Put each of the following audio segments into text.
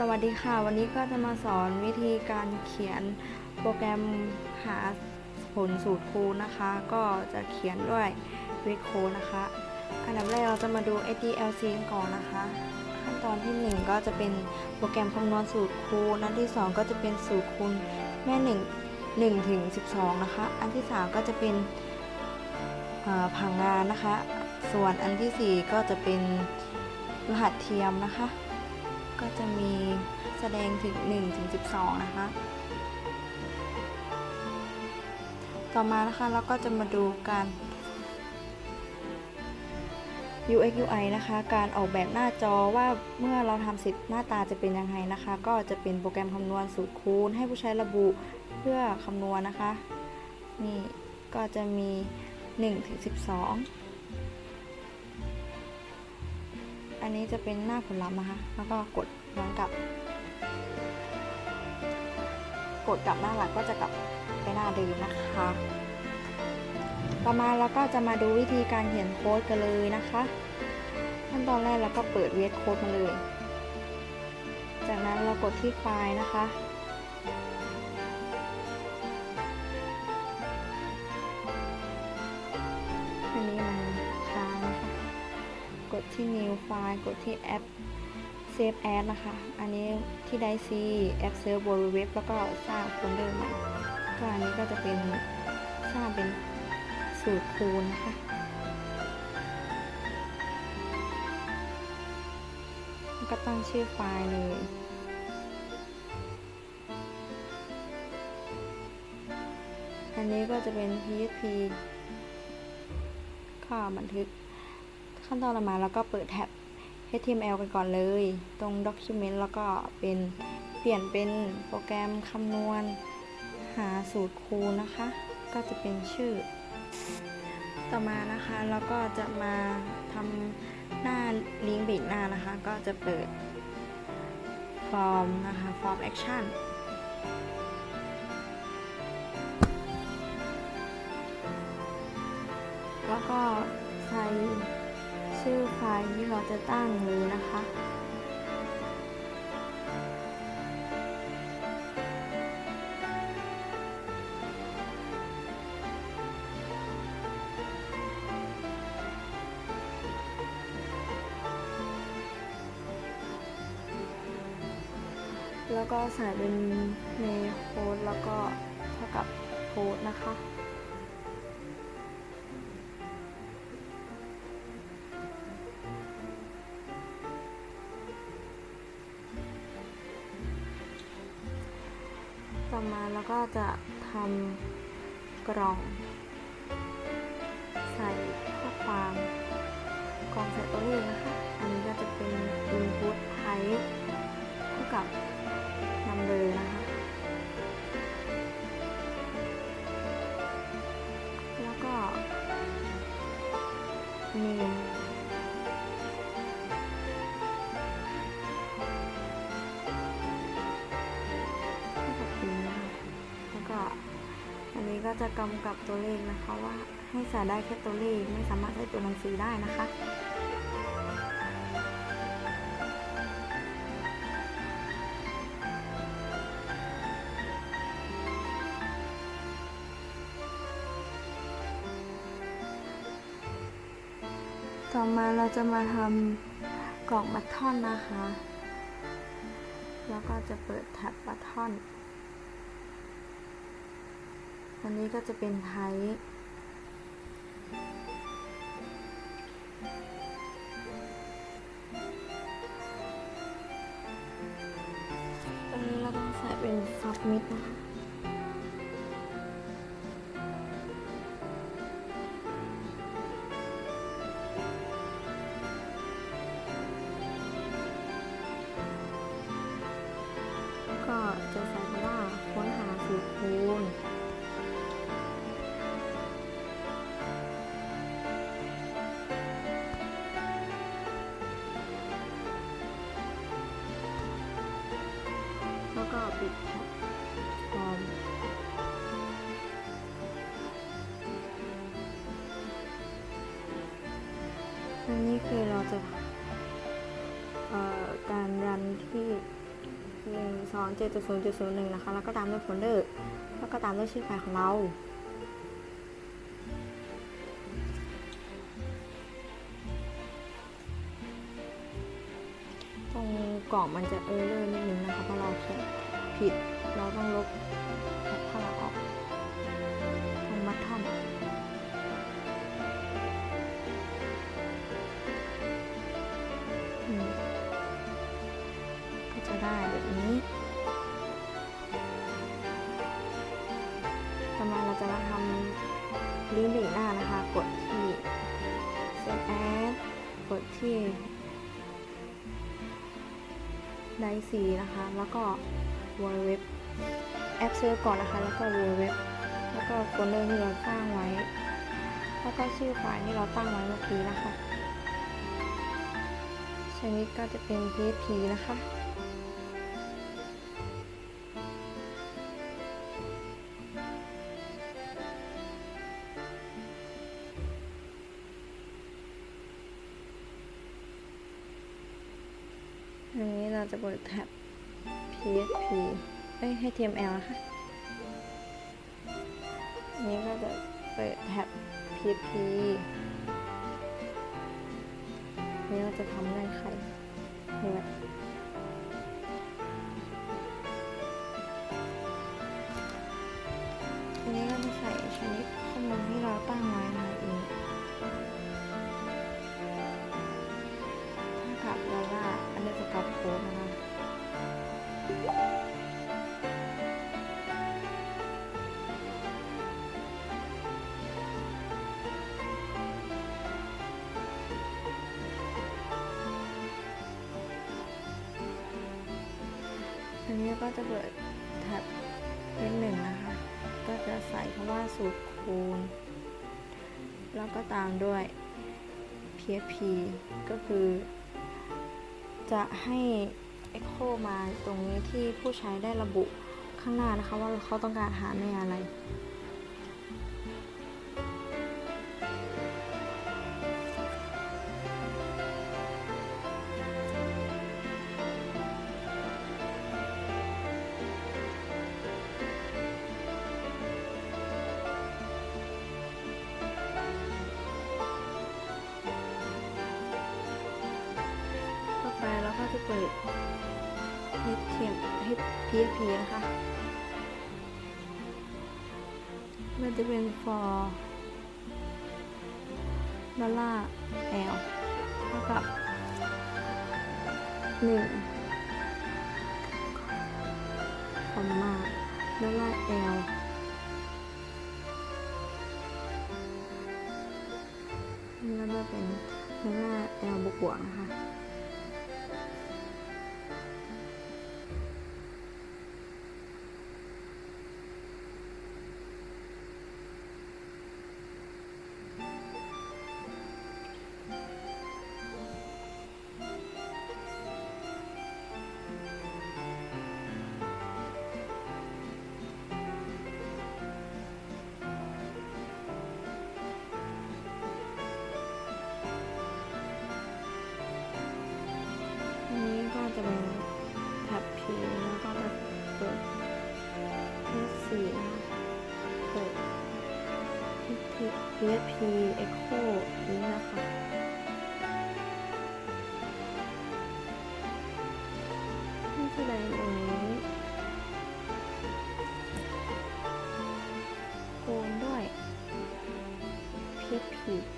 สวัสดีค่ะ วันนี้ก็จะมาสอนวิธีการเขียนโปรแกรมหาผลสูตรคูณนะคะ ก็จะเขียนด้วยวิดโค้นะคะ อันดับแรกเราจะมาดู SDLC กันก่อนนะคะ ขั้นตอนที่ 1 ก็จะเป็นโปรแกรมคำนวณสูตรคูณอันที่ 2 ก็จะเป็นสูตรคูณแม่1 1ถึง12 นะคะ อันที่ 3 ก็จะเป็นผังงานนะคะ ส่วนอันทีสี่4 ก็จะเป็นรหัสเทียมนะคะ ก็จะมีแสดงถึง1ถึง12 นะคะ ต่อมานะคะเราก็จะมาดูการ UX UI นะคะ การออกแบบหน้าจอว่าเมื่อเราทำเสร็จหน้าตาจะเป็นยังไงนะคะ ก็จะเป็นโปรแกรมคำนวณสูตรคูณ ให้ผู้ใช้ระบุเพื่อคำนวณนะคะ นี่ก็จะมี1ถึง12 นนี้จะเป็นหน้าผลลัพธ์นะคะ แล้วก็กดย้อนกลับ กดกลับหน้าหลักก็จะกลับไปหน้าเดิมนะคะ ต่อมาเราก็จะมาดูวิธีการเขียนโค้ดกันเลยนะคะ ขั้นตอนแรกเราก็เปิดเวทโค้ดมาเลย จากนั้นเรากดที่ไฟล์นะคะ new file กดที่แอป save as นะคะ อันนี้ที่ได้ซีแอปเซิร์ฟบนเว็บแล้วก็สร้างโฟลเดอร์ใหม่ ก็อันนี้ก็จะเป็นสร้างเป็นสูตรคูณนะคะก็ตั้งชื่อไฟล์เลย อันนี้ก็จะเป็น PHP ข้อบันทึก ขั้นตอนต่อมาแล้วก็เปิดแท็บ HTML กันก่อนเลย ตรง Document แล้วก็เป็นเปลี่ยนเป็นโปรแกรมคำนวณ หาสูตรคูณนะคะ ก็จะเป็นชื่อ ต่อมานะคะแล้วก็จะมาทำหน้าลิงก์บรกหน้านะคะ ก็จะเปิดฟอร์มนะคะฟอร์มแอคชั่นแล้วก็ใส่ ชื่อไฟล์ที่เราจะตั้งเลยนะคะ แล้วก็ใส่เป็นเมลโค้ดแล้วก็เท่ากับโค้ดนะคะ ก็จะทำกล่อง จะกำกับตัวเลขนะคะว่าให้ใส่ได้แค่ตัวเลขไม่สามารถใส่ตัวหนังสือได้นะคะต่อมาเราจะมาทำกล่องบัตทอนนะคะ แล้วก็จะเปิดแท็บบัตทอน อันนี้ก็จะเป็นไทป์ตอนนี้เราต้องใส่เป็นฟักมิดนะคะ นนี้คือเราจะการรันที่1 2 7 0 0 1นะคะ แล้วก็ตามด้วยโฟลเดอร์ แล้วก็ตามด้วยชื่อไฟล์ของเรา ตรงกล่องมันจะเออร์เลอร์นิดนึงนะคะเพราะเราเขียนผิด เราต้องลบ ได้แบบนี้ ต่อมาเราจะมาทำลิงก์หน้านะคะ กดที่ Send Ad กดที่ไดซีนะคะ แล้วก็ w w w แอปเซิร์ก่อนนะคะ แล้วก็ w w w แล้วก็โฟลเดอร์ที่เราสร้างไว้ แล้วก็ชื่อไฟล์ที่เราตั้งไว้เมื่อกี้นะคะชนิดก็จะเป็น PHP นะคะ จะเปิดแท็บ PHP เอ้ย HTML นะคะ นี้ก็จะเปิดแท็บ PHP นี้เราจะทำเงื่อนไขด้วยอันนี้ก็จะใส่ชนิดข้อมูลที่เราตั้งไว้นะคะเองถ้ากลับดอลลาร์อันนี้ จะกับโค้ดนะคะอันนี้ก็จะเปิดแท็บเลขหนึ่งนะคะ ก็จะใส่คำว่าสูตรคูณ แล้วก็ตามด้วย PHP ก็คือ จะให้ Echo มาตรงนี้ที่ผู้ใช้ได้ระบุข้างหน้านะคะ ว่าเขาต้องการหาในอะไร มันจะเป็น for ดอลลาร์ L เท่ากับหนึ่งคอมมาดอลลาร์ L นี่ก็จะเป็นดอลลาร์ L บวกบวกๆนะคะ PHP Echo นี้นะคะนี่แสดงตรงนี้โกนด้วย PHP เ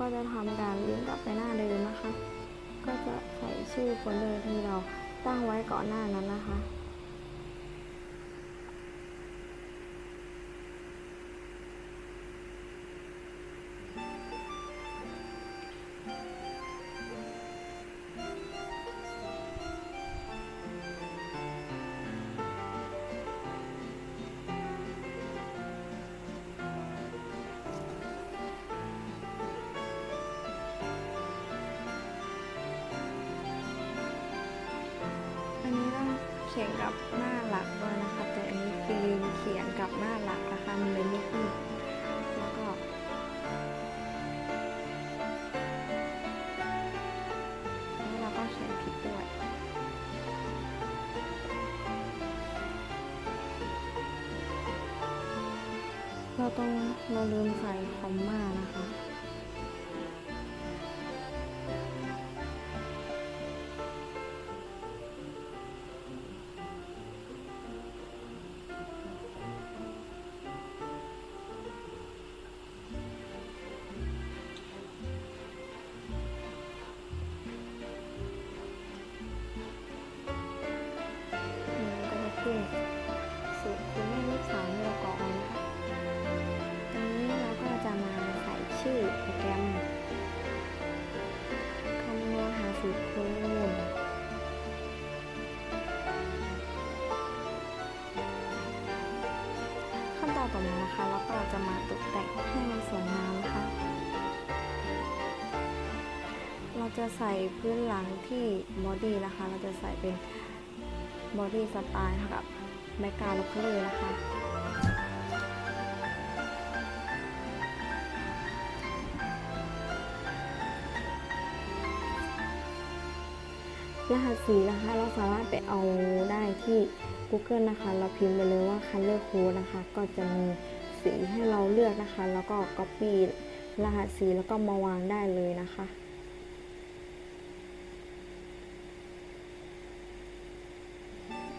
ก็จะทำการลิงก์กลับไปหน้าเดิมนะคะ ก็จะใส่ชื่อคนเดิมที่เราตั้งไว้ก่อนหน้านั้นนะคะ ขียนกับหน้าหลักด้วยนะคะ แต่อันนี้คือลืมเขียนกับหน้าหลักนะคะมันเลยไม่ขึ้นแล้วก็แล้วเราก็เขียนผิดด้วยเราต้องเราลืมใส่คอมมานะคะ ขั้นตอนต่อมานะคะเราก็จะมาตกแต่งให้มันสวยงามนะคะ เราจะใส่พื้นหลังที่บอดี้นะคะ เราจะใส่เป็นบอดี้สไตล์ค่ะกับแบ็กกราวด์ล็อกเลยนะคะ รหัสสีนะคะ เราสามารถไปเอาได้ที่ Google นะคะ เราพิมพ์ไปเลยว่า Color Code นะคะ ก็จะมีสีให้เราเลือกนะคะ แล้วก็ Copy รหัสสีแล้วก็มาวางได้เลยนะคะ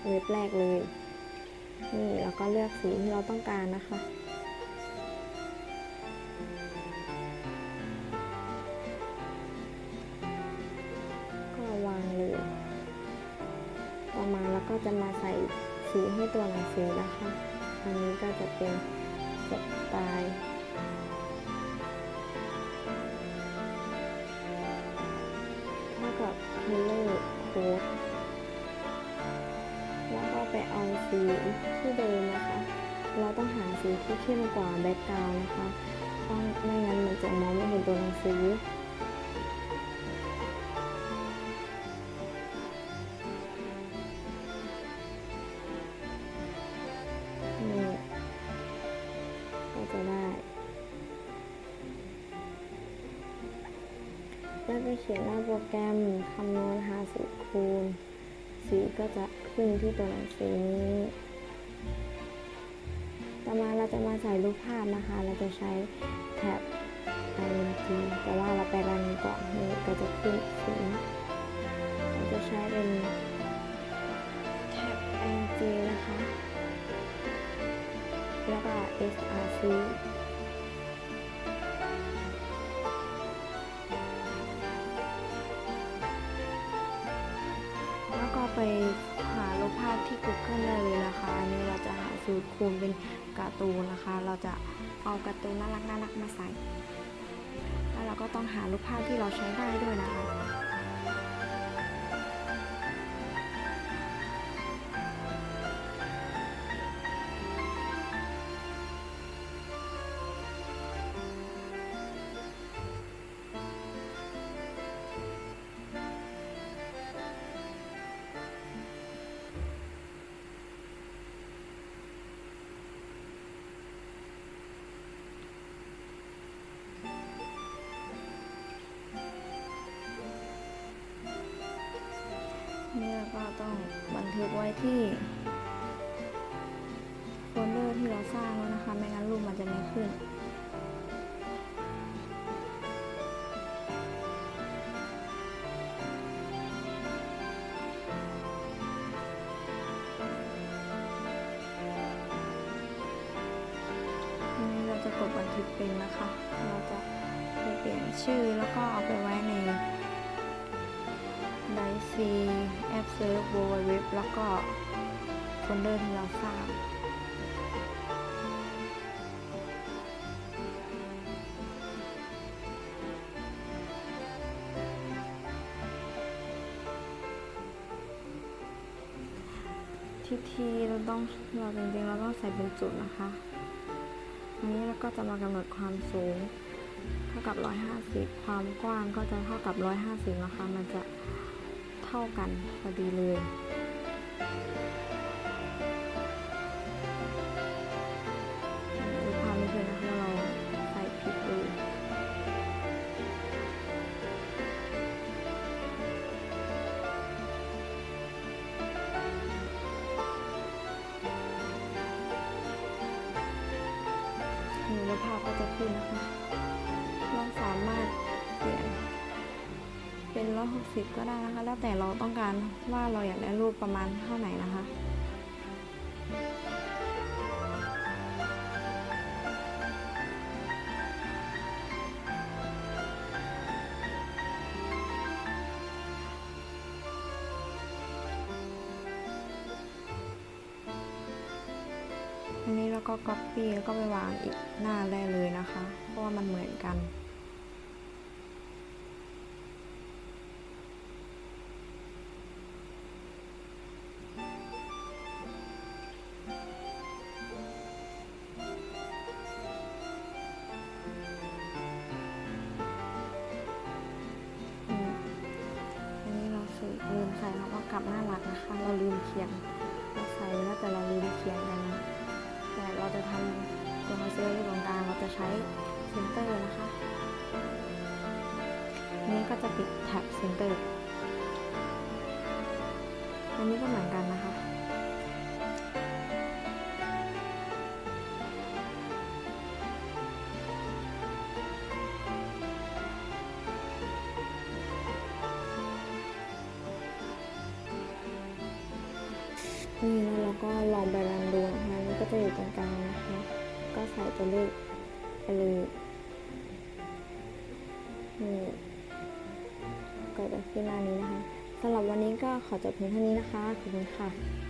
เว็บแรกเลย นี่แล้วก็เลือกสีที่เราต้องการนะคะ ก็จะมาใส่สีให้ตัวหนังสือนะคะ อันนี้ก็จะเป็นสไตล์เท่ากับ color code แล้วก็ไปเอาสีที่เดิมนะคะ เราต้องหาสีที่เข้มกว่าแบ็กกราวน์นะคะต้องไม่งั้นมันจะมองไม่เห็นตัวหนังสือ แล้วก็เขียนหน้าโปรแกรมคำนวณหาสูตรคูณ สีก็จะขึ้นที่ตัวหนังสือนี้ ต่อมาเราจะมาใส่รูปภาพนะคะ เราจะใช้แท็บ IMG แต่ว่าเราไปรันก่อนนี่ก็จะขึ้นสีเราจะใช้เป็นแท็บ IMG นะคะ แล้วก็ SRC หารูปภาพที่ Google ได้เลยนะคะ อันนี้เราจะหาสูตรคูณเป็นการ์ตูนนะคะ เราจะเอาการ์ตูนน่ารักน่ารักมาใส่ แล้วเราก็ต้องหารูปภาพที่เราใช้ได้ด้วยนะคะ ทึกไว้ที่โฟลเดอร์ที่เราสร้างแล้วนะคะ ไม่งั้นรูปมันจะไม่ขึ้น เราจะกดบันทึกเป็นนะคะ เราจะไปเปลี่ยนชื่อแล้วก็เอาไปไว้ใน ไดซีแอปเซิร์ฟเว็บแล้วก็โฟลเดอร์ที่เราสร้างทีทีเราต้องเราจริงๆเราต้องใส่เป็นจุดนะคะอันนี้เราก็จะมากำหนดความสูง เท่ากับ 150 ความกว้างก็จะเท่ากับ 150นะคะมันจะ เท่ากันพอดีเลย เป็น160ก็ได้นะคะ แล้วแต่เราต้องการว่าเราอยากได้รูปประมาณเท่าไหนนะคะอันนี้เราก็ copy แล้วก็ไปวางอีกหน้าได้เลยนะคะ เพราะว่ามันเหมือนกัน คียงเราใส่แล้วแต่เราลืมเขียนกันนะแต่เราจะทำตัวมาเซลล์ที่ตรงกลางเราจะใช้เซนเตอร์นะคะนนี้ก็จะปิดแท็บเซนเตอร์อันนี้ก็เหมือนกันนะคะ นี่แล้วเราก็ลองไปรันดูนะคะนี่ก็จะอยู่ตรงกลางนะคะ ก็ใส่ตัวเลขไปเลยนี่ก็จะขึ้นหน้านี้นะคะสำหรับวันนี้ก็ขอจบเพียงเท่านี้นะคะ ขอบคุณค่ะ